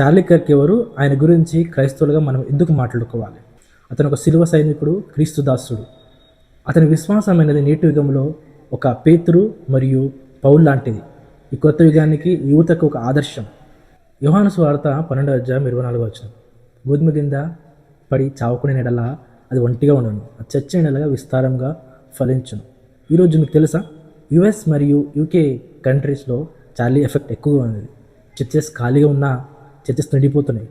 Charlie Kirk ఎవరు? ఆయన గురించి క్రైస్తవులుగా మనం ఎందుకు మాట్లాడుకోవాలి? అతను ఒక శిలువ సైనికుడు క్రీస్తు దాసుడు. అతని విశ్వాసమైనది నేటి యుగంలో ఒక పేతురు మరియు పౌల్ లాంటిది. ఈ కొత్త యుగానికి యువతకు ఒక ఆదర్శం. యోహాను స్వార్త పన్నెండవ అధ్యాయం ఇరవై నాలుగు వచ్చిన గోధుమ కింద పడి చావుకునే నెడలా అది ఒంటిగా ఉండను. అది చచ్చిన నెలగా విస్తారంగా ఫలించును. ఈరోజు మీకు తెలుసా? యుఎస్ మరియు యూకే కంట్రీస్లో చార్లీ ఎఫెక్ట్ ఎక్కువగా ఉంది చర్చెస్ ఖాళీగా ఉన్న చర్చెస్ నిండిపోతున్నాయి.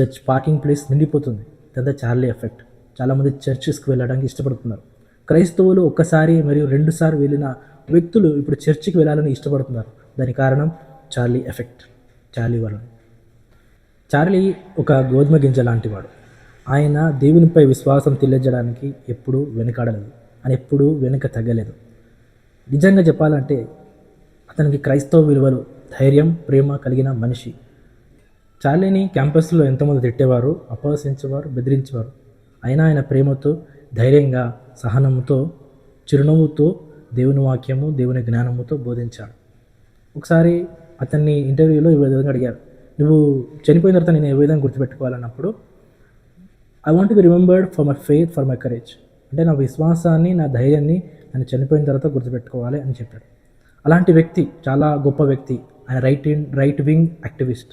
చర్చ్ పార్కింగ్ ప్లేస్ నిండిపోతుంది. ఇదంతా చార్లీ ఎఫెక్ట్. చాలామంది చర్చెస్కి వెళ్ళడానికి ఇష్టపడుతున్నారు. క్రైస్తవులు ఒక్కసారి మరియు రెండుసార్లు వెళ్ళిన వ్యక్తులు ఇప్పుడు చర్చికి వెళ్ళాలని ఇష్టపడుతున్నారు. దాని కారణం చార్లీ ఎఫెక్ట్. చార్లీ వలన. చార్లీ ఒక గోధుమ గింజ లాంటివాడు. ఆయన దేవునిపై విశ్వాసం తెలియజేయడానికి ఎప్పుడూ వెనకాడలేదు. అని ఎప్పుడూ వెనుక తగ్గలేదు. నిజంగా చెప్పాలంటే అతనికి క్రైస్తవ విలువలు ధైర్యం ప్రేమ కలిగిన మనిషి. చార్లీని క్యాంపస్లో ఎంతమంది తిట్టేవారు అపహసించేవారు బెదిరించేవారు. అయినా ఆయన ప్రేమతో ధైర్యంగా సహనంతో చిరునవ్వుతో దేవుని వాక్యము దేవుని జ్ఞానముతో బోధించాడు. ఒకసారి అతన్ని ఇంటర్వ్యూలో ఈ విధంగా అడిగారు నువ్వు చనిపోయిన తర్వాత నేను ఏ విధంగా గుర్తుపెట్టుకోవాలన్నప్పుడు? I want be remembered for my faith for my courage అంటే నా విశ్వాసాన్ని నా ధైర్యాన్ని నేను చనిపోయిన తర్వాత గుర్తుపెట్టుకోవాలి అని చెప్పాడు. అలాంటి వ్యక్తి చాలా గొప్ప వ్యక్తి ఆయన right in right wing activist.